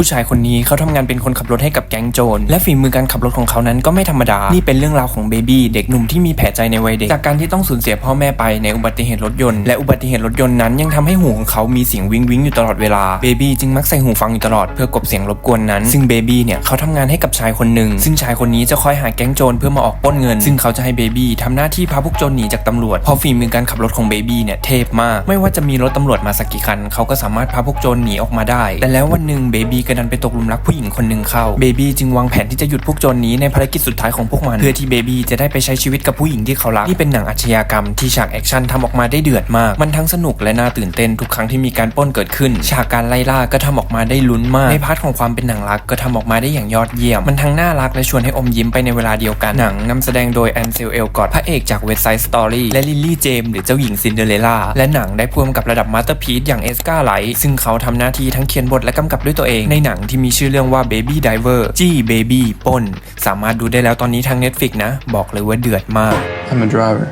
ผู้ชายคนนี้เขาทำงานเป็นคนขับรถให้กับแก๊งโจรและฝีมือการขับรถของเขานั้นก็ไม่ธรรมดา นี่เป็นเรื่องราวของเบบี้เด็กหนุ่มที่มีแผลใจในวัยเด็ก จากการที่ต้องสูญเสียพ่อแม่ไปในอุบัติเหตุรถยนต์และอุบัติเหตุรถยนต์นั้นยังทำให้หูของเขามีเสียงวิงวิงอยู่ตลอดเวลาเบบี้จึงมักใส่หูฟังอยู่ตลอดเพื่อกบเสียงรบกวนนั้น ซึ่งเบบี้เนี่ยเขาทำงานให้กับชายคนหนึ่งซึ่งชายคนนี้จะคอยหาแก๊งโจรเพื่อมาออกป้นเงิน ซึ่งเขาจะให้เบบี้ทำหน้าที่พาพวกโจรหนีจากตำรวจพราะฝีมือการขับรถของเบบี้เนี่ยเทพมาก ไม่ว่าจะมีรถตำรวจมาสักกี่คันเขาก็สามารถพาพวกโจรหนีออกมาได้ แต่แล้ววันหนึ่งเบบี้ก็ดันไปตกหลุมรักผู้หญิงคนหนึ่งเข้า เบบี้จึงวางแผนที่จะหยุดพวกโจรนี้ในภารกิจสุดท้ายของพวกมัน เพื่อที่เบบี้จะได้ไปใช้ชีวิตกับผู้หญิงที่เขารัก นี่เป็นหนังอาชญากรรมที่ฉากแอคชั่นทำออกมาได้เดือดมาก มันทั้งสนุกและน่าตื่นเต้นทุกครั้งที่มีการป้นเกิดขึ้น ฉากการไล่ล่าก็ทำออกมาได้ลุ้นมาก ในพาร์ทของความเป็นหนังรักก็ทำออกมาได้อย่างยอดเยี่ยม มันทั้งน่ารักและชวนให้อมยิ้มไปในเวลาเดียวกัน หนังนำแสดงโดยแอนเซลเอลกอดพระเอกจากเว s ไซ d ์สตอรี่และลิลลี่เจมหรือเจ้าหญิงซินเดอเรลล่าและหนังได้พ่วงกับระดับมาสเตอร์พีซอย่างเอสกาไลท์ซึ่งเขาทำหน้าที่ทั้งเขียนบทและกำกับด้วยตัวเองในหนังที่มีชื่อเรื่องว่า Baby Diver จี้ Baby ป้น สามารถดูได้แล้วตอนนี้ทาง Netflix นะ บอกเลยว่าเดือดมาก I'm a driver.